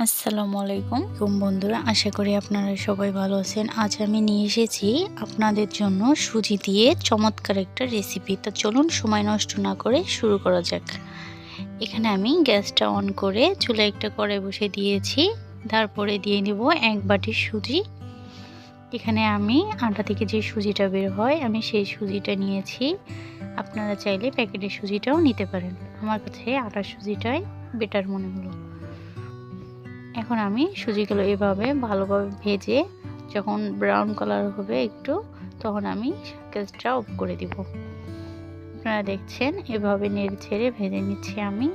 আসসালামু আলাইকুম। কুম বন্ধুরা, আশা করি আপনারা সবাই ভালো আছেন। আজ আমি নিয়ে এসেছি আপনাদের জন্য সুজি দিয়ে চমৎকার একটা রেসিপি তা চলুন, সময় নষ্ট না করে শুরু করা যাক। এখানে আমি গ্যাসটা অন করে চুলে একটা কড়াই বসে দিয়েছি। তারপরে দিয়ে দিব এক বাটি সুজি। এখানে আমি আটা থেকে যে সুজিটা বের হয়, আমি সেই সুজিটা নিয়েছি। আপনারা চাইলে প্যাকেটের সুজিটাও নিতে পারেন। আমার কাছে আটার সুজিটাই বেটার মনে হলো। এখন আমি সুজিগুলো এভাবে ভালোভাবে ভেজে যখন ব্রাউন কালার হবে একটু, তখন আমি গ্যাসটা অফ করে দিব। আপনারা দেখছেন, এভাবে নেড়ে ছেড়ে ভেজে নিচ্ছি আমি।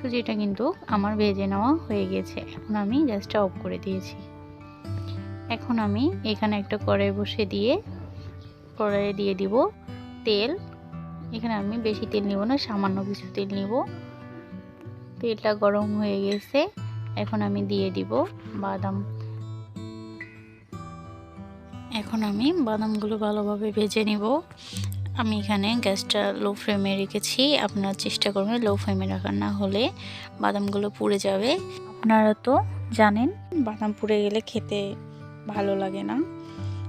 সুজিটা কিন্তু আমার ভেজে নেওয়া হয়ে গেছে, এখন আমি গ্যাসটা অফ করে দিয়েছি। এখন আমি এখানে একটা কড়াই বসে দিয়ে, কড়াইয়ে দিয়ে দিব তেল। এখানে আমি বেশি তেল নিব না, সামান্য কিছু তেল নিব। তেলটা গরম হয়ে গেছে। এখন আমি দিয়ে দিব বাদাম। এখন আমি বাদামগুলো ভালোভাবে ভেজে নিব। আমি এখানে গ্যাসটা লো ফ্লেমে রেখেছি। আপনারা চেষ্টা করবেন লো ফ্লেমে রাখার, না হলে বাদামগুলো পুড়ে যাবে। আপনারা তো জানেন, বাদাম পুড়ে গেলে খেতে ভালো লাগে না।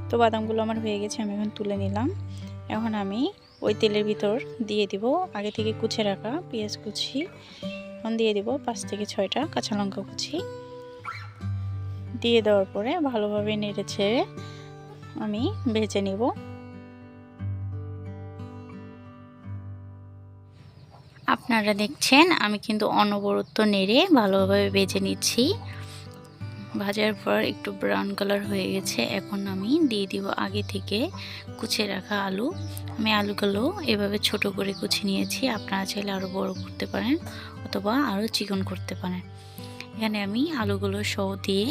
তো বাদামগুলো আমার হয়ে গেছে, আমি এখন তুলে নিলাম। এখন আমি ওই তেলের ভিতর দিয়ে দিব। আগে থেকে কুচে রাখা পেঁয়াজ কুচি। এখন দিয়ে দিব পাঁচ থেকে ছয়টা কাঁচা লঙ্কা কুচি। দিয়ে দেওয়ার পরে ভালোভাবে নেড়ে ছেড়ে আমি ভেজে নিব। আপনারা দেখছেন আমি কিন্তু অনবরত নেড়ে ভালোভাবে ভেজে নিচ্ছি। ভাজার পর একটু ব্রাউন কালার হয়ে গেছে, এখন আমি দিয়ে দিব আগে থেকে কুচে রাখা আলু। আমি আলুগুলো এভাবে ছোট করে কুচি নিয়েছি, আপনারা চাইলে আরও বড় করতে পারেন অথবা আরও চিকন করতে পারেন। এখানে আমি আলুগুলো সহ দিয়ে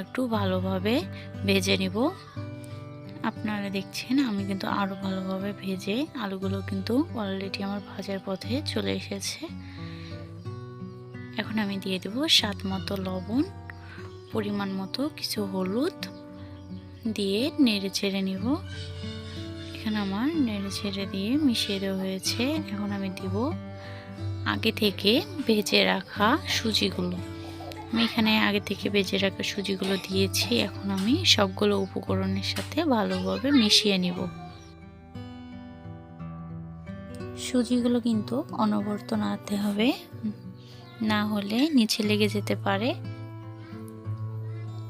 একটু ভালোভাবে ভেজে নেব। আপনারা দেখছেন আমি কিন্তু আরও ভালোভাবে ভেজে আলুগুলো কিন্তু অলরেডি আমার ভাজার পথে চলে এসেছে। এখন আমি দিয়ে দেব স্বাদ মতো লবণ। পরিমাণ মতো কিছু হলুদ দিয়ে নেড়ে ছেড়ে নিব। এখানে আমার নেড়ে ছেড়ে দিয়ে মিশিয়ে দেওয়া হয়েছে। এখন আমি দিব আগে থেকে ভেজে রাখা সুজিগুলো। আমি এখানে আগে থেকে ভেজে রাখা সুজিগুলো দিয়েছি। এখন আমি সবগুলো উপকরণের সাথে ভালোভাবে মিশিয়ে নিব। সুজিগুলো কিন্তু অনবর্ত নাড়তে হবে। না হলে নিচে লেগে যেতে পারে।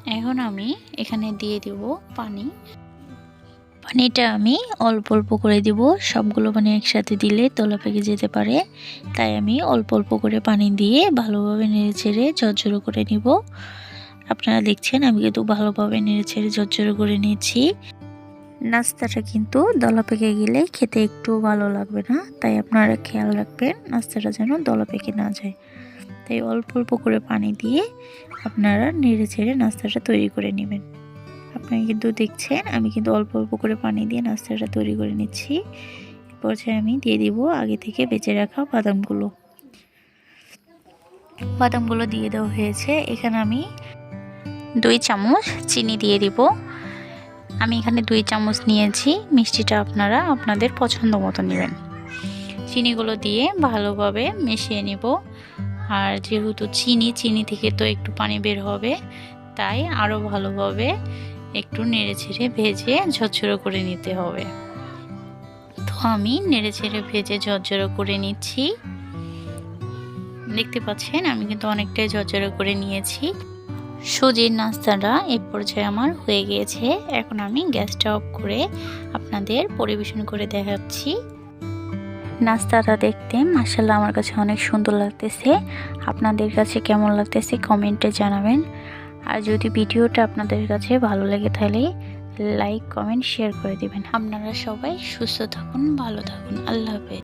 এখন আমি এখানে দিয়ে দিব পানি। পানিটা আমি অল্প অল্প করে দিব। সবগুলো পানি একসাথে দিলে তলা পেকে যেতে পারে। তাই আমি অল্প অল্প করে পানি দিয়ে ভালোভাবে নেড়ে ছেড়ে ঝরঝরো করে নিব। আপনারা দেখছেন, আমি কিন্তু ভালোভাবে নেড়ে ছেড়ে ঝরঝরো করে নিয়েছি নাস্তাটা কিন্তু দলা পেকে গেলে খেতে একটু ভালো লাগবে না। তাই আপনারা খেয়াল রাখবেন, নাস্তাটা যেন দলা পেকে না যায়। তাই অল্প অল্প করে পানি দিয়ে আপনারা নেড়ে ছেড়ে নাস্তাটা তৈরি করে নেবেন। আপনারা কিন্তু দেখছেন, আমি কিন্তু অল্প অল্প করে পানি দিয়ে নাস্তাটা তৈরি করে নিচ্ছি। পর্যায়ে আমি দিয়ে দিব আগে থেকে বেঁচে রাখা বাদামগুলো। বাদামগুলো দিয়ে দেওয়া হয়েছে। এখানে আমি দুই চামচ চিনি দিয়ে দিব। আমি এখানে দুই চামচ নিয়েছি। মিষ্টিটা আপনারা আপনাদের পছন্দ মতো নেবেন। চিনিগুলো দিয়ে ভালোভাবে মিশিয়ে নিব। আর যেহেতু চিনি চিনি থেকে তো একটু পানি বের হবে, তাই আরও ভালোভাবে একটু নেড়ে ছেড়ে ভেজে ঝরঝরো করে নিতে হবে। তো আমি নেড়ে ছেড়ে ভেজে ঝরঝরো করে নিচ্ছি। দেখতে পাচ্ছেন, আমি কিন্তু অনেকটাই ঝরঝরো করে নিয়েছি। সুজির নাস্তাটা এ পর্যায়ে আমার হয়ে গিয়েছে। এখন আমি গ্যাসটা অফ করে আপনাদের পরিবেশন করে দেখাচ্ছি। নাস্তাটা দেখতে। মাসাল্লাহ আমার কাছে অনেক সুন্দর লাগতেছে। আপনাদের কাছে কেমন লাগতেছে কমেন্টে জানাবেন। আর যদি ভিডিওটা আপনাদের কাছে ভালো লেগে তাহলে লাইক, কমেন্ট, শেয়ার করে দিবেন। আপনারা সবাই সুস্থ থাকুন, ভালো থাকুন। আল্লাহ হাফেজ।